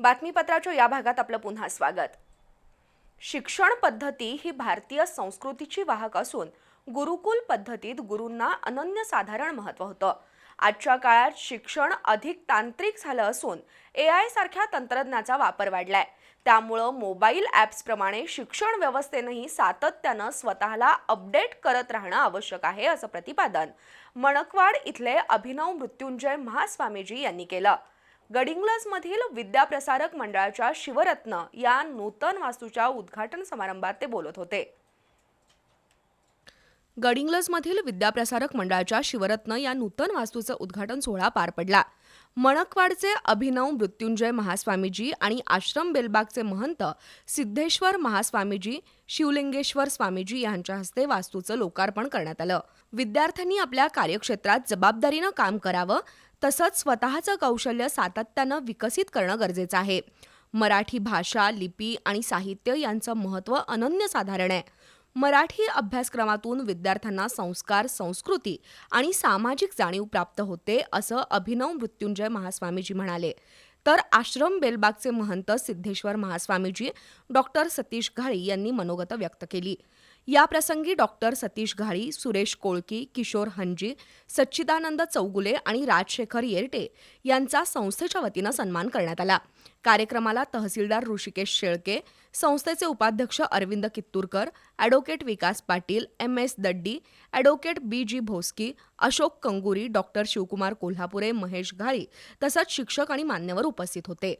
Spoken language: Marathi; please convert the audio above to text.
बातमीपत्राच्या या भागात आपलं पुन्हा स्वागत. शिक्षण पद्धती ही भारतीय संस्कृतीची वाहक असून गुरुकुल पद्धतीत गुरूंना अनन्यसाधारण महत्त्व होतं. आजच्या काळात शिक्षण अधिक तांत्रिक झालं असून ए आय सारख्या तंत्रज्ञाचा वापर वाढलाय. त्यामुळं मोबाईल ॲप्सप्रमाणे शिक्षण व्यवस्थेनंही सातत्यानं स्वतःला अपडेट करत राहणं आवश्यक आहे असं प्रतिपादन मणकवाड इथले अभिनव मृत्युंजय महास्वामीजी यांनी केलं. गडिंग्लजमधील विद्याप्रसारक मंडळाच्या शिवरत्न या नूतन वास्तूच्या उद्घाटन समारंभात ते बोलत होते. गडिंग्लजमधील विद्याप्रसारक मंडळाच्या शिवरत्न या नूतन वास्तूचं उद्घाटन सोहळा पार पडला. मणकवाडचे अभिनव मृत्युंजय महास्वामीजी आणि आश्रम बेलबागचे महंत सिद्धेश्वर महास्वामीजी शिवलिंगेश्वर स्वामीजी यांच्या हस्ते वास्तूचं लोकार्पण करण्यात आलं. विद्यार्थ्यांनी आपल्या कार्यक्षेत्रात जबाबदारीनं काम करावं तसंच स्वतःचं कौशल्य सातत्यानं विकसित करणं गरजेचं आहे. मराठी भाषा लिपी आणि साहित्य यांचं महत्त्व अनन्यसाधारण आहे. मराठी अभ्यासक्रमातून विद्यार्थ्यांना संस्कार संस्कृती आणि सामाजिक जाणीव प्राप्त होते असं अभिनव मृत्युंजय महास्वामीजी म्हणाले. तर आश्रम बेलबागचे महंत सिद्धेश्वर महास्वामीजी डॉक्टर सतीश घाळी यांनी मनोगत व्यक्त केली. याप्रसंगी डॉक्टर सतीश घाळी सुरेश कोळकी किशोर हंजी सच्चिदानंद चौगुले आणि राजशेखर येरटे यांचा संस्थेच्या वतीनं सन्मान करण्यात आला. कार्यक्रमाला तहसीलदार ऋषिकेश शेळके संस्थेचे उपाध्यक्ष Arvind Kitturkar advocate Vikas Patil M S Daddi advocate B G Bhoski Ashok Kanguri doctor Shivkumar Kolhapure Mahesh Ghali तसंच शिक्षक आणि मान्यवर उपस्थित होते.